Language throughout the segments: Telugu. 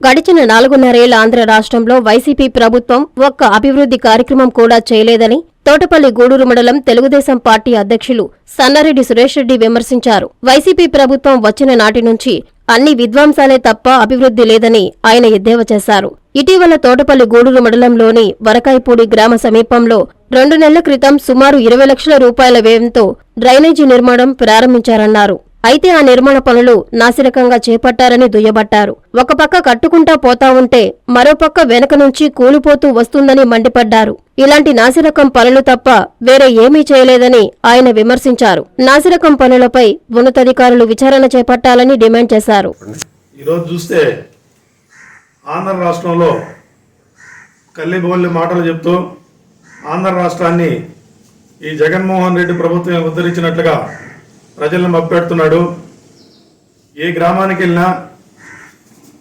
గడిచిన నాలుగున్నరేళ్ళ ఆంధ్ర రాష్ట్రంలో వైసీపీ ప్రభుత్వం ఒక్క అభివృద్ధి కార్యక్రమం కూడా చేయలేదని తోటపల్లి గూడూరు మండలం తెలుగుదేశం పార్టీ అధ్యక్షులు సన్నారెడ్డి సురేష్ రెడ్డి విమర్శించారు. వైసీపీ ప్రభుత్వం వచ్చిన నాటి నుంచి అన్ని విద్వాంసాలే తప్ప అభివృద్ధి లేదని ఆయన ఎద్దేవా చేశారు. ఇటీవల తోటపల్లి గూడూరు మండలంలోని వరకాయపూడి గ్రామ సమీపంలో రెండు నెలల క్రితం సుమారు ఇరవై లక్షల రూపాయల వ్యయంతో డ్రైనేజీ నిర్మాణం ప్రారంభించారన్నారు. అయితే ఆ నిర్మాణ పనులు నాసిరకంగా చేపట్టారని దుయ్యబట్టారు. ఒక పక్క కట్టుకుంటా పోతా ఉంటే మరోపక్క వెనక నుంచి కూలిపోతూ వస్తుందని మండిపడ్డారు. ఇలాంటి నాసిరకం పనులు తప్ప వేరే ఏమీ చేయలేదని ఆయన విమర్శించారు. నాసిరకం పనులపై ఉన్నతాధికారులు విచారణ చేపట్టాలని డిమాండ్ చేశారు. ఈరోజు చూస్తే ఆంధ్ర రాష్ట్రంలో కల్లిబోల్లి మాటలు చెప్తూ ఆంధ్ర రాష్ట్రాన్ని ఈ జగన్మోహన్ రెడ్డి ప్రభుత్వం ఉద్ధరించినట్లుగా ప్రజలను మభ్యపెడుతున్నాడు. ఏ గ్రామానికి వెళ్ళినా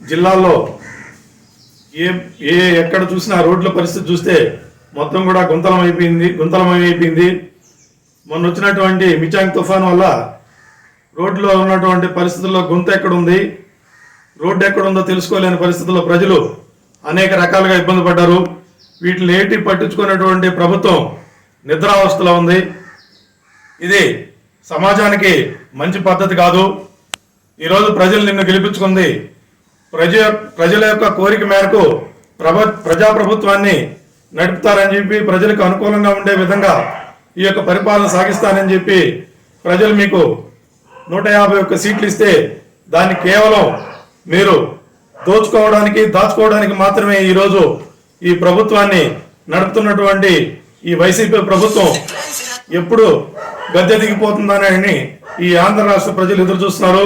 జిల్లాల్లో ఏ ఏ ఎక్కడ చూసినా రోడ్ల పరిస్థితి చూస్తే మొత్తం కూడా గుంతలం అయిపోయింది గుంతలమయం అయిపోయింది. మొన్న వచ్చినటువంటి మిచాంగ్ తుఫాన్ వల్ల రోడ్లో ఉన్నటువంటి పరిస్థితుల్లో గుంత ఎక్కడుంది? రోడ్డు ఎక్కడుందో తెలుసుకోలేని పరిస్థితుల్లో ప్రజలు అనేక రకాలుగా ఇబ్బంది పడ్డారు. వీటిని ఏటి పట్టించుకున్నటువంటి ప్రభుత్వం నిద్రావస్థలో ఉంది. ఇది సమాజానికి మంచి పద్ధతి కాదు. ఈరోజు ప్రజలు నిన్ను గెలిపించుకుంది. ప్రజ ప్రజల యొక్క కోరిక మేరకు ప్రభ ప్రజాప్రభుత్వాన్ని నడుపుతారని చెప్పి ప్రజలకు అనుకూలంగా ఉండే విధంగా ఈ యొక్క పరిపాలన సాగిస్తానని చెప్పి ప్రజలు మీకు నూట యాభై ఒక్క సీట్లు ఇస్తే దాన్ని కేవలం మీరు దోచుకోవడానికి దాచుకోవడానికి మాత్రమే ఈరోజు ఈ ప్రభుత్వాన్ని నడుపుతున్నటువంటి ఈ వైసీపీ ప్రభుత్వం ఎప్పుడు గద్దె దిగిపోతుందనని ఈ ఆంధ్ర రాష్ట్ర ప్రజలు ఎదురు చూస్తున్నారు.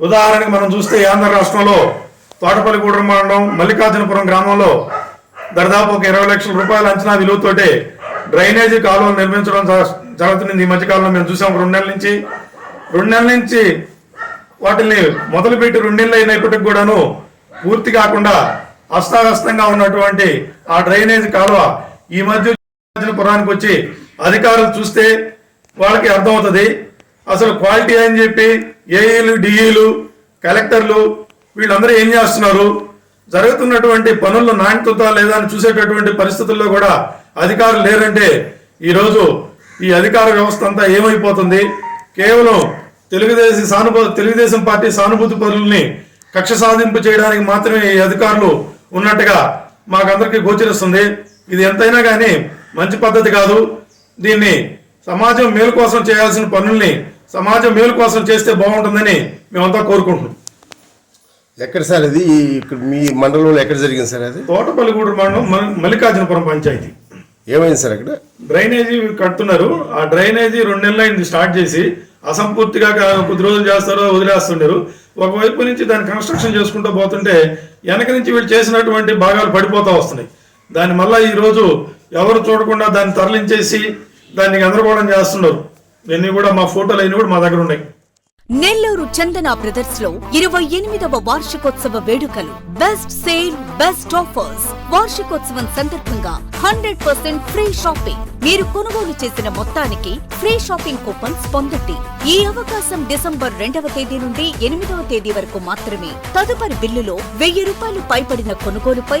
ఉదాహరణకి మనం చూస్తే ఆంధ్ర రాష్ట్రంలో తోటపల్లిగూడెం మండలం మల్లికార్జునపురం గ్రామంలో దాదాపు ఒక ఇరవై లక్షల రూపాయల అంచనా విలువతోటి డ్రైనేజీ కాలువలు నిర్మించడం జ- జరుగుతుంది ఈ మధ్యకాలంలో మేము చూసాం. రెండు నెలల నుంచి రెండు నెలల నుంచి వాటిని మొదలుపెట్టి రెండు నెలలు అయినప్పటికి కూడాను పూర్తి కాకుండా అస్తావ్యస్తంగా ఉన్నటువంటి ఆ డ్రైనేజ్ కాలువ ఈ మధ్య పురానికి వచ్చి అధికారులు చూస్తే వాళ్ళకి అర్థమవుతుంది. అసలు క్వాలిటీ అని చెప్పి ఏఈలు డిఈలు కలెక్టర్లు వీళ్ళందరూ ఏం చేస్తున్నారు? జరుగుతున్నటువంటి పనుల్లో నాణ్యత లేదా అని చూసేటటువంటి పరిస్థితుల్లో కూడా అధికారులు లేరంటే ఈరోజు ఈ అధికార వ్యవస్థ అంతా ఏమైపోతుంది? కేవలం తెలుగుదేశం సానుభూ తెలుగుదేశం పార్టీ సానుభూతి పరుల్ని కక్ష సాధింపు చేయడానికి మాత్రమే ఈ అధికారులు ఉన్నట్టుగా మాకందరికీ గోచరిస్తుంది. ఇది ఎంతైనా కానీ మంచి పద్ధతి కాదు. దీన్ని సమాజం మేలు కోసం చేయాల్సిన పనుల్ని సమాజం మేలు కోసం చేస్తే బాగుంటుందని మేమంతా కోరుకుంటున్నాం. ఎక్కడ సార్ అది ఇక్కడ మీ మండలంలో ఎక్కడ జరిగింది సార్ అది? తోటపల్లిగూడు మండలం మల్- మల్లికార్జునపురం పంచాయతీ. ఏమైంది సార్ అక్కడ? డ్రైనేజీ కడుతున్నారు. ఆ డ్రైనేజీ రెండు నెలలు అయింది స్టార్ట్ చేసి. అసంపూర్తిగా కొద్ది రోజులు చేస్తారో వదిలేస్తుంటారు ఒకవైపు నుంచి దాన్ని కన్స్ట్రక్షన్ చేసుకుంటూ పోతుంటే వెనక నుంచి వీళ్ళు చేసినటువంటి భాగాలు పడిపోతా వస్తున్నాయి. దాని మళ్ళా ఈ ఎవరు చూడకుండా దాన్ని తరలించేసి దాన్ని గందరగోళం చేస్తున్నారు. ఇవన్నీ కూడా మా ఫోటోలు అయినా కూడా మా దగ్గర ఉన్నాయి. నెల్లూరు చందన బ్రదర్స్లో ఇరవై ఎనిమిదవ వార్షికోత్సవ వేడుకలు బెస్ట్ సేల్ బెస్ట్ ఆఫర్స్ వార్షికోత్సవం సందర్భంగా హండ్రెడ్ పర్సెంట్ ఫ్రీ షాపింగ్ మీరు కొనుగోలు చేసిన మొత్తానికి ఫ్రీ షాపింగ్ కూపన్స్ పొందండి. ఈ అవకాశం డిసెంబర్ రెండవ తేదీ నుండి ఎనిమిదవ తేదీ వరకు మాత్రమే. తదుపరి బిల్లులో వెయ్యి రూపాయలు పైబడిన కొనుగోలుపై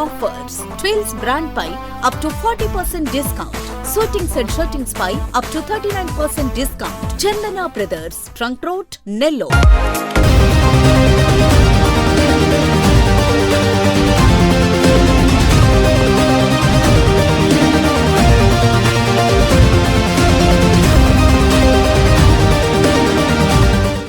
offers twills brand pi up to forty percent discount suitings and shirtings pi up to thirty nine percent discount Chandana brothers trunk road Nellore